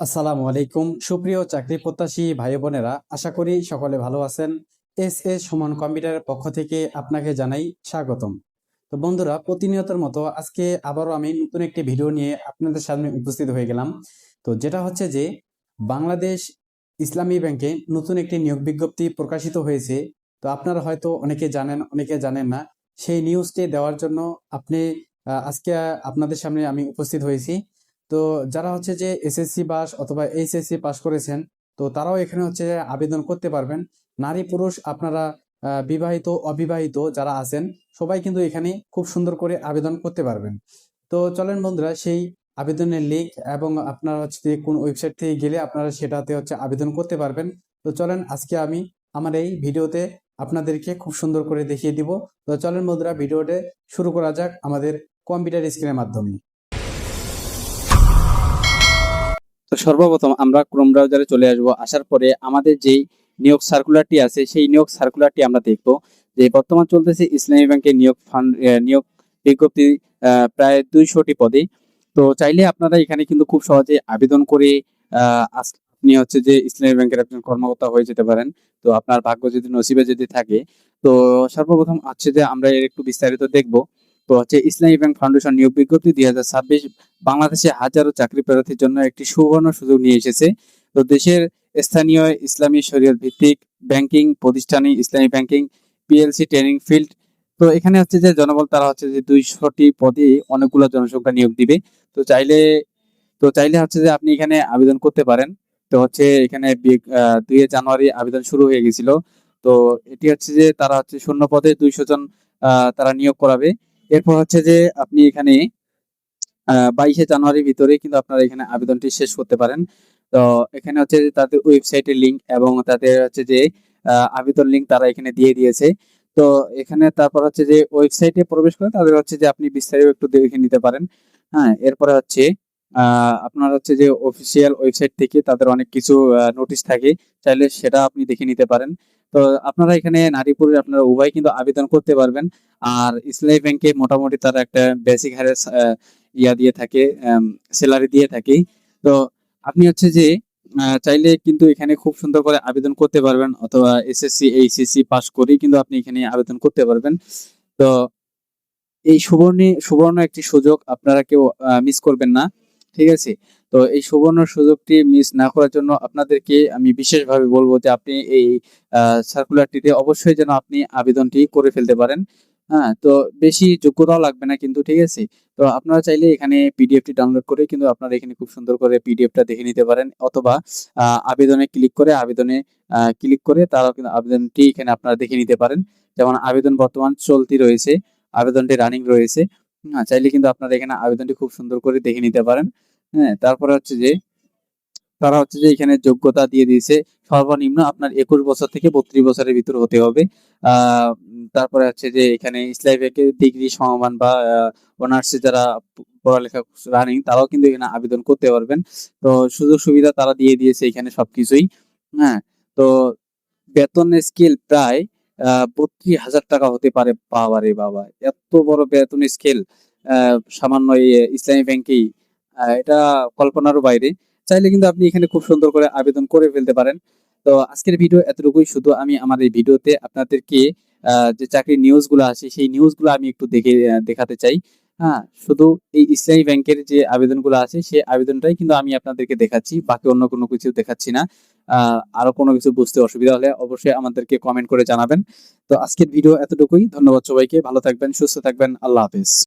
আসসালামু আলাইকুম। সুপ্রিয় চাকরি প্রত্যাশী ভাই বোনেরা, আশা করি সকলে ভালো আছেন। এস এস সমান কম্পিউটারের পক্ষ থেকে আপনাকে জানাই স্বাগতম। তো বন্ধুরা, প্রতিনিয়তের মতো আজকে আবারও আমি নতুন একটি ভিডিও নিয়ে আপনাদের সামনে উপস্থিত হয়ে গেলাম। তো যেটা হচ্ছে যে, বাংলাদেশ ইসলামী ব্যাংকে নতুন একটি নিয়োগ বিজ্ঞপ্তি প্রকাশিত হয়েছে। তো আপনারা হয়তো অনেকে জানেন অনেকে জানেন না। সেই নিউজটি দেওয়ার জন্য আপনি আজকে আপনাদের সামনে আমি উপস্থিত হয়েছি। তো যারা হচ্ছে যে এসএসসি পাস অথবা এইচএসসি পাস করেছেন, তো তারাও এখানে হচ্ছে আবেদন করতে পারবেন। নারী, পুরুষ আপনারা বিবাহিত, অবিবাহিত যারা আছেন, সবাই কিন্তু এখানে খুব সুন্দর করে আবেদন করতে পারবেন। তো চলেন বন্ধুরা, সেই আবেদনের লিঙ্ক এবং আপনারা হচ্ছে কোন ওয়েবসাইট থেকে গেলে আপনারা সেটাতে হচ্ছে আবেদন করতে পারবেন। তো চলেন, আজকে আমি আমার এই ভিডিওতে আপনাদেরকে খুব সুন্দর করে দেখিয়ে দিব। তো চলেন বন্ধুরা ভিডিওতে শুরু করা যাক আমাদের কম্পিউটার স্ক্রিনের মাধ্যমে। তো সর্বপ্রথম আমরা ক্রোম ব্রাউজারে চলে আসব। আসার পরে আমাদের যেই নিয়োগ সার্কুলারটি আছে, সেই নিয়োগ সার্কুলারটি আমরা দেখব। যে বর্তমান চলতেছে ইসলামী ব্যাংকের নিয়োগ ফান্ড নিয়োগ বিজ্ঞপ্তি প্রায় দুইশোটি পদে। তো চাইলে আপনারা এখানে কিন্তু খুব সহজে আবেদন করে আপনি হচ্ছে যে ইসলামী ব্যাংকের একজন কর্মকর্তা হয়ে যেতে পারেন। তো আপনার ভাগ্য যদি নসিবে যদি থাকে, তো সর্বপ্রথম হচ্ছে যে আমরা এর একটু বিস্তারিত দেখব। তো হচ্ছে, ইসলামী ব্যাংক ফাউন্ডেশন নিয়োগ বিজ্ঞপ্তি দুই হাজার ছাব্বিশ বাংলাদেশে হাজারো চাকরি প্রার্থীর জন্য একটি সুবর্ণ সুযোগ নিয়ে এসেছে। তো দেশের স্থানীয় ইসলামী শরীয়ত ভিত্তিক ব্যাংকিং প্রতিষ্ঠানে ইসলামী ব্যাংকিং পিএলসি ট্রেনিং ফিল্ড। তো এখানে হচ্ছে যে জনবল তারা হচ্ছে যে দুইশোটি পদে অনেকগুলো জনসংখ্যা নিয়োগ দিবে। তো চাইলে তো চাইলে হচ্ছে যে আপনি এখানে আবেদন করতে পারেন। তো হচ্ছে এখানে দুই জানুয়ারি আবেদন শুরু হয়ে গেছিল। তো এটি হচ্ছে যে তারা হচ্ছে শূন্য পদে দুইশো জন তারা নিয়োগ করাবে। এরপর হচ্ছে যে আপনি এখানে বাইশে জানুয়ারির ভিতরে কিন্তু আপনারা এখানে আবেদনটি শেষ করতে পারেন। তো এখানে হচ্ছে যে তাদের ওয়েবসাইটের লিঙ্ক এবং তাদের হচ্ছে যে আবেদন লিঙ্ক তারা এখানে দিয়ে দিয়েছে। তো এখানে তারপর হচ্ছে যে ওয়েবসাইটে প্রবেশ করে তাদের হচ্ছে যে আপনি বিস্তারিত একটু দেখে নিতে পারেন। হ্যাঁ এরপরে হচ্ছে আপনার হচ্ছে যে অফিসিয়াল ওয়েবসাইট থেকে তাদের অনেক কিছু নোটিশ থাকে, চাইলে সেটা আপনি দেখে নিতে পারেন। তো আপনারা এখানে নারী পুরুষ আপনারা উভয় কিন্তু আবেদন করতে পারবেন। আর ইসলামী ব্যাংকে মোটামুটি তারা একটা বেসিক হারে ইয়া দিয়ে থাকে স্যালারি দিয়ে থাকে। তো আপনি হচ্ছে যে চাইলে কিন্তু এখানে খুব সুন্দর করে আবেদন করতে পারবেন। অথবা এসএসসি এইচএসসি পাস করেই কিন্তু আপনি এখানে আবেদন করতে পারবেন। তো এই সুবর্ণ সুবর্ণ একটি সুযোগ আপনারা কেউ মিস করবেন না। ঠিক আছে? তো এই সুবর্ণ সুযোগটি মিস না করার জন্য আপনাদেরকে আমি বিশেষভাবে বলব যে আপনি এই সার্কুলারটিতে অবশ্যই যেন আপনি আবেদনটি করে ফেলতে পারেন। হ্যাঁ তো বেশি যোগ্যতাও লাগবে না কিন্তু, ঠিক আছে? তো আপনারা চাইলে এখানে পিডিএফটি ডাউনলোড করে কিন্তু আপনারা এখানে খুব সুন্দর করে পিডিএফটা দেখে নিতে পারেন। অথবা আবেদনে ক্লিক করে, আবেদনে ক্লিক করে তারাও কিন্তু আবেদনটি এখানে আপনারা দেখে নিতে পারেন। যেমন আবেদন বর্তমান চলতি রয়েছে, আবেদনটি রানিং রয়েছে। হ্যাঁ চাইলে কিন্তু আপনারা এখানে আবেদনটি খুব সুন্দর করে দেখে নিতে পারেন। হ্যাঁ তারপরে হচ্ছে যে, তারা হচ্ছে যে এখানে যোগ্যতা দিয়ে দিয়েছে। সর্বনিম্ন আপনার একুশ বছর থেকে বত্রিশ বছরের ভিতর হতে হবে। তারপরে হচ্ছে যে এখানে ইসলামী ব্যাংকের ডিগ্রি সমমান বা অনার্সে যারা পড়ালেখা রানিং তারাও কিন্তু এখানে আবেদন করতে পারবেন। তো সুযোগ সুবিধা তারা দিয়ে দিয়েছে এখানে সবকিছুই। হ্যাঁ তো বেতনের স্কেল প্রায় বত্রিশ হাজার টাকা হতে পারে। বাবারে বাবা, এত বড় বেতন স্কেল সামান্য ইসলামী ব্যাংকেই এটা কল্পনারও বাইরে। চাইলে কিন্তু আপনি এখানে খুব সুন্দর করে আবেদন করে ফেলতে পারেন। তো আজকের ভিডিও এতটুকুই। শুধু আমি আমার এই ভিডিওতে আপনাদেরকে যে চাকরির নিউজগুলো আছে, সেই নিউজগুলো আমি একটু দেখে দেখাতে চাই। হ্যাঁ শুধু এই ইসলামী ব্যাংকের যে আবেদনগুলো আছে, সেই আবেদনটাই কিন্তু আমি আপনাদেরকে দেখাচ্ছি। বাকি অন্য কোনো কিছু দেখাচ্ছি না। আরও কোনো কিছু বুঝতে অসুবিধা হলে অবশ্যই আমাদেরকে কমেন্ট করে জানাবেন। তো আজকের ভিডিও এতটুকুই। ধন্যবাদ সবাইকে। ভালো থাকবেন, সুস্থ থাকবেন। আল্লাহ হাফেজ।